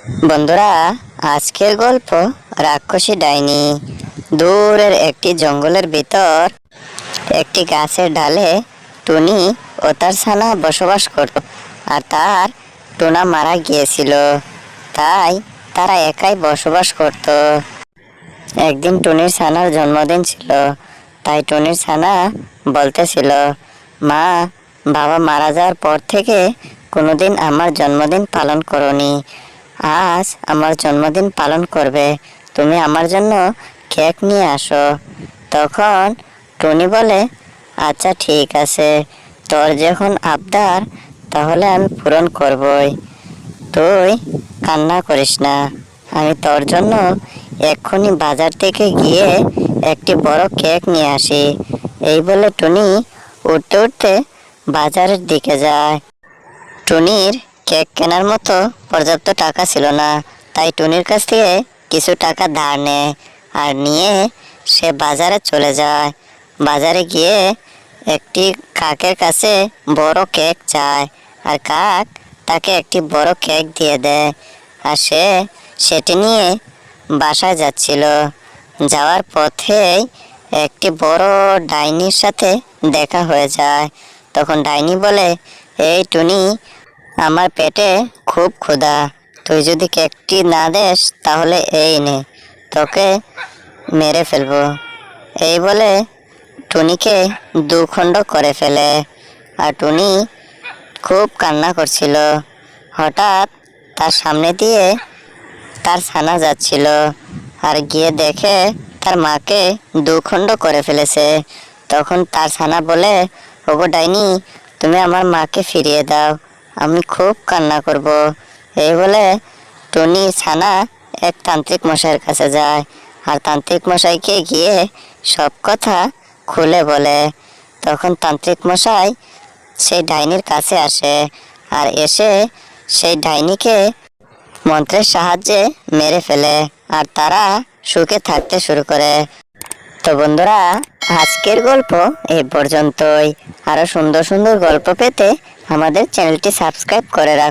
বন্ধুরা, আজকের গল্প রাক্ষসী ডাইনি। দূরের একটি জঙ্গলের ভিতর একটি গাছের ডালে টুনি ও তার ছানা বসবাস করত আর তার টুনা মারা গিয়েছিল। তাই তারা একাই বসবাস করত। একদিন টুনির ছানার জন্মদিন ছিল, তাই টুনির ছানা বলতেছিল, মা, বাবা মারা যাওয়ার পর থেকে কোনোদিন আমার জন্মদিন পালন করনি। আজ আমার জন্মদিন পালন করবে। তুমি আমার জন্য কেক নিয়ে আসো। তখন টুনি বলে আচ্ছা ঠিক আছে। তোর যখন আবদার, তাহলে আমি পূরণ করবই। তুই কান্না করিস না। আমি তোর জন্য এক্ষুনি বাজার থেকে গিয়ে একটি বড় কেক নিয়ে আসি। এই বলে টুনি উঠতে উঠতে বাজারের দিকে যায়। টুনির কেক কেনার মতো পর্যাপ্ত টাকা ছিল না। তাই টুনির কাছ থেকে কিছু টাকা ধার নেয় আর নিয়ে সে বাজারে চলে যায়। বাজারে গিয়ে একটি কাকের কাছে বড় কেক চায় আর কাক তাকে একটি বড় কেক দিয়ে দেয় আর সে সেটি নিয়ে বাসায় যাচ্ছিল। যাওয়ার পথেই একটি বড় ডাইনির সাথে দেখা হয়ে যায়। তখন ডাইনি বলে, এই টুনি আমার পেটে খুব ক্ষুধা। তুই যদি কেকটি না দেস, তাহলে এই নে, তোকে মেরে ফেলব। এই বলে টুনিকে দুখণ্ড করে ফেলে। আর টুনি খুব কান্না করছিল। হঠাৎ তার সামনে দিয়ে তার ছানা যাচ্ছিল আর গিয়ে দেখে তার মাকে দুখণ্ড করে ফেলেছে। তখন তার ছানা বলে, ওগো ডাইনি, তুমি আমার মাকে ফিরিয়ে দাও। আমি খুব কান্না করব। এই বলে টুনি ছানা এক তান্ত্রিক মশাইয়ের কাছে যায়। আর তান্ত্রিক মশাইকে গিয়ে সব কথা খুলে বলে। তখন তান্ত্রিক মশাই সেই ডাইনির কাছে আসে আর এসে সেই ডাইনিকে মন্ত্রের সাহায্যে মেরে ফেলে। আর তারা সুখে থাকতে শুরু করে। তো বন্ধুরা আজকের গল্প এ পর্যন্তই। আরও সুন্দর সুন্দর গল্প পেতে আমাদের চ্যানেলটি সাবস্ক্রাইব করে রাখো।